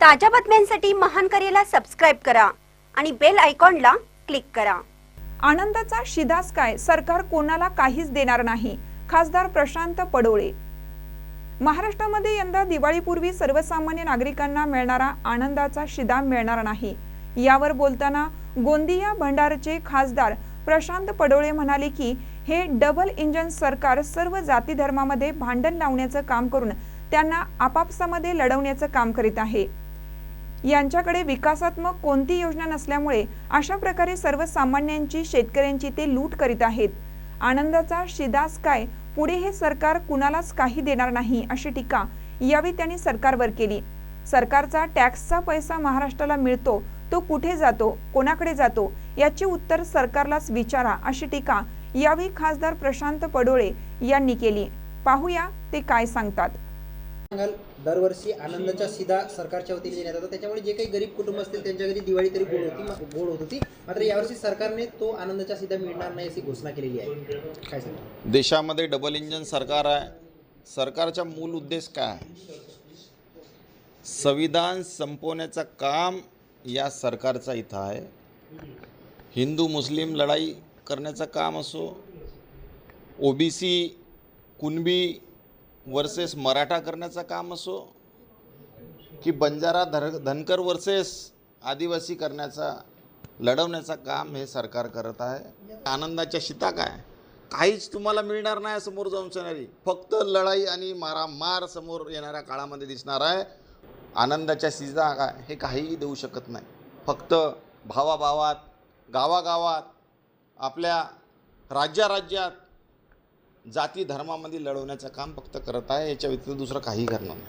ताज्या बातम्यांसाठी महान करेला सबस्क्राईब करा आणि बेल आयकॉनला क्लिक करा. आनंदाचा शिदास काय? सरकार कोणाला काहीच देणार नाही. खासदार प्रशांत पडोळे. महाराष्ट्रामध्ये यंदा दिवाळीपूर्वी सर्वसामान्य नागरिकांना मिळणारा आनंदाचा शिदा मिळणार नाही. यावर बोलताना गोंदिया भंडारचे खासदार प्रशांत पडोळे म्हणाले की हे डबल इंजन सरकार सर्व जाती धर्मामध्ये भांडण लावण्याचं काम करून त्यांना आपापसामध्ये लढवण्याचं काम करीत आहे. यांच्याकडे विकासात्मक कोणती योजना नसल्यामुळे अशा प्रकारे सर्वसामान्यांची शेतकऱ्यांची ते लूट करीत आहेत. आनंदाचा शिदास काय पुढे हे सरकार कुणालाच काही देणार नाही अशी टीका यावेळी त्यांनी सरकारवर केली. सरकारचा टॅक्सचा पैसा महाराष्ट्राला मिळतो तो कुठे जातो कोणाकडे जातो याचे उत्तर सरकारलाच विचारा अशी टीका यावेळी खासदार प्रशांत पडोळे यांनी केली. पाहूया ते काय सांगतात. सांगाल दरवर्षी आनंदाच्या सीधा सरकारच्या वतीने देण्यात येतो त्याच्यामुळे जे काही गरीब कुटुंब असतील त्यांच्या घरी दिवाळी तरी गोड होती गोड होत होती. मात्र यावर्षी सरकारने तो आनंदाच्या सीधा मिळणार नाही अशी घोषणा केलेली आहे. काय सांगा देशामध्ये डबल इंजन सरकार आहे. सरकारचा मूल उद्देश काय? आहे संविधान संपवण्याचं काम या सरकारचा इथं आहे. हिंदू मुस्लिम लढाई करण्याचं काम असो ओबीसी कुणबी वर्सेस मराठा करण्याचं काम असो की बंजारा धर धनकर वर्सेस आदिवासी करण्याचा लढवण्याचं काम हे सरकार करत आहे. आनंदाच्या शिता काय? काहीच तुम्हाला मिळणार नाही समोर जाऊन सणारी फक्त लढाई आणि मारामार समोर येणाऱ्या काळामध्ये दिसणार आहे. आनंदाच्या शिजा काय? हे काहीही देऊ शकत नाही. फक्त भावाभावात गावागावात आपल्या राज्याराज्यात जाती धर्मामध्ये लढवण्याचं काम फक्त करत आहे याच्या व्यतिरिक्त दुसरं काही करणार नाही.